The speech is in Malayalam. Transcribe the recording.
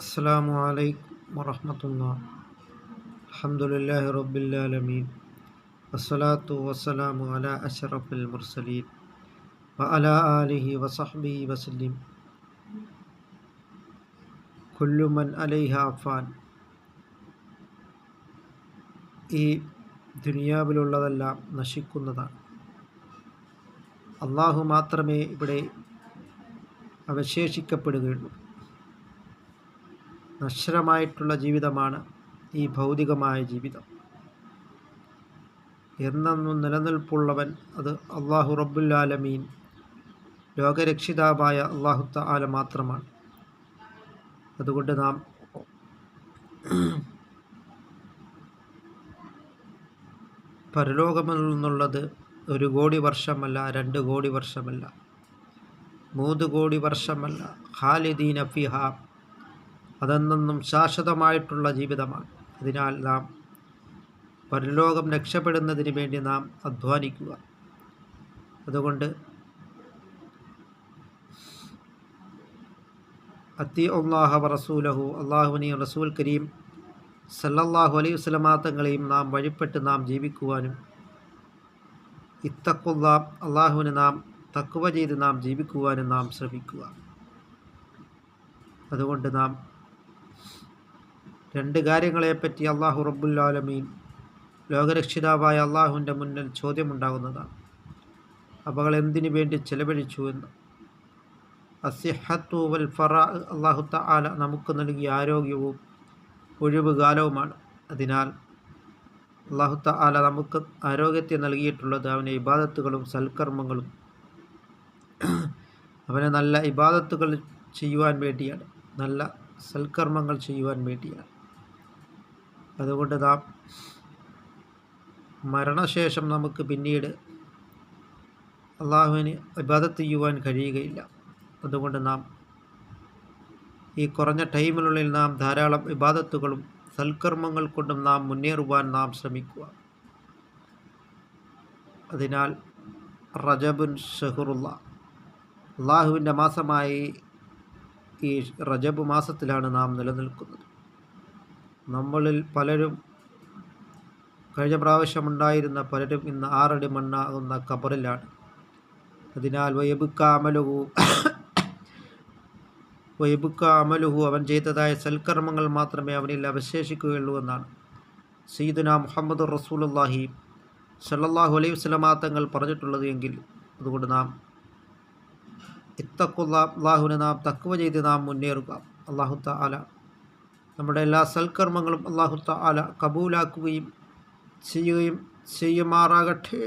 السلام عليكم ورحمة الله الحمد لله رب العالمين والصلاة والسلام على أشرف المرسلين وعلى آله وصحبه وسلم كل من عليها فان ഈ ദുനിയാവിലുള്ളതെല്ലാം നശിക്കുന്നതാണ് അള്ളാഹു മാത്രമേ ഇവിടെ അവശേഷിക്കപ്പെടുകയുള്ളൂ നശ്വരമായിട്ടുള്ള ജീവിതമാണ് ഈ ഭൗതികമായ ജീവിതം. എന്നെന്നും നിലനിൽപ്പുള്ളവൻ അത് അള്ളാഹു റബ്ബുല്ലാലമീൻ ലോകരക്ഷിതാവായ അള്ളാഹു ആല മാത്രമാണ്. അതുകൊണ്ട് നാം പരലോകമെന്നുള്ളത് ഒരു കോടി വർഷമല്ല രണ്ട് കോടി വർഷമല്ല മൂന്ന് കോടി വർഷമല്ല. ഖാലിദീൻ അഫിഹ അതെന്നും ശാശ്വതമായിട്ടുള്ള ജീവിതമാണ്. അതിനാൽ നാം പരലോകം രക്ഷപ്പെടുന്നതിന് വേണ്ടി നാം അധ്വാനിക്കുക. അതുകൊണ്ട് അത്തി അള്ളാഹ റസൂലഹു അള്ളാഹുവിനെയും റസൂൽ കരീം സല്ലല്ലാഹു അലൈഹി വസ്ലമാങ്ങളെയും നാം വഴിപ്പെട്ട് നാം ജീവിക്കുവാനും ഇത്തക്കുള്ള അള്ളാഹുവിന് നാം തക്കുവ ചെയ്ത് നാം ജീവിക്കുവാനും നാം ശ്രമിക്കുക. അതുകൊണ്ട് നാം രണ്ട് കാര്യങ്ങളെപ്പറ്റി അള്ളാഹു റബ്ബുല്ലാലമീൻ ലോകരക്ഷിതാവായ അള്ളാഹുവിന്റെ മുന്നിൽ ചോദ്യമുണ്ടാകുന്നതാണ്. അവകൾ എന്തിനു വേണ്ടി ചെലവഴിച്ചു എന്ന്. അസിഹത്തു വൽ ഫറ അള്ളാഹു താല നമുക്ക് നൽകിയ ആരോഗ്യവും ഒഴിവ് കാലവുമാണ്. അതിനാൽ അള്ളാഹു താല നമുക്ക് ആരോഗ്യത്തെ നൽകിയിട്ടുള്ളത് അവനെ ഇബാദത്തുകളും സൽക്കർമ്മങ്ങളും അവനെ നല്ല ഇബാദത്തുകൾ ചെയ്യുവാൻ വേണ്ടിയാണ്. നല്ല സൽക്കർമ്മങ്ങൾ ചെയ്യുവാൻ വേണ്ടിയാണ്. അതുകൊണ്ട് നാം മരണശേഷം നമുക്ക് പിന്നീട് അള്ളാഹുവിന് ഇബാദത്ത് ചെയ്യുവാൻ കഴിയുകയില്ല. അതുകൊണ്ട് നാം ഈ കുറഞ്ഞ ടൈമിനുള്ളിൽ നാം ധാരാളം ഇബാദത്തുകളും സൽക്കർമ്മങ്ങൾ കൊണ്ടും നാം മുന്നേറുവാൻ നാം ശ്രമിക്കുക. അതിനാൽ റജബുൻ ഷെഹുറുള്ള അള്ളാഹുവിന്റെ മാസമായി ഈ റജബ് മാസത്തിലാണ് നാം നിലനിൽക്കുന്നത്. നമ്മളിൽ പലരും കഴിഞ്ഞ പ്രാവശ്യമുണ്ടായിരുന്ന പലരും ഇന്ന് ആറടി മണ്ണാകുന്ന കബറിലാണ്. അതിനാൽ വയബുക്ക അമലുഹു വയബുക്ക അമലുഹു അവൻ ചെയ്തതായ സൽക്കർമ്മങ്ങൾ മാത്രമേ അവനിൽ അവശേഷിക്കുകയുള്ളൂ എന്നാണ്. സീദുന മുഹമ്മദ് റസൂലുല്ലാഹി സല്ലാഹു അലൈഹി വസ്ലമാ തങ്ങൾ പറഞ്ഞിട്ടുള്ളത് എങ്കിൽ അതുകൊണ്ട് നാം ഇത്തക്കുള്ള അള്ളാഹുവിനെ നാം തക്കുവ ചെയ്ത് നാം മുന്നേറുക. അള്ളാഹു ആല നമ്മുടെ എല്ലാ സൽക്കർമ്മങ്ങളും അള്ളാഹു താല കബൂലാക്കുകയും ചെയ്യുകയും ചെയ്യുമാറാകട്ടെ.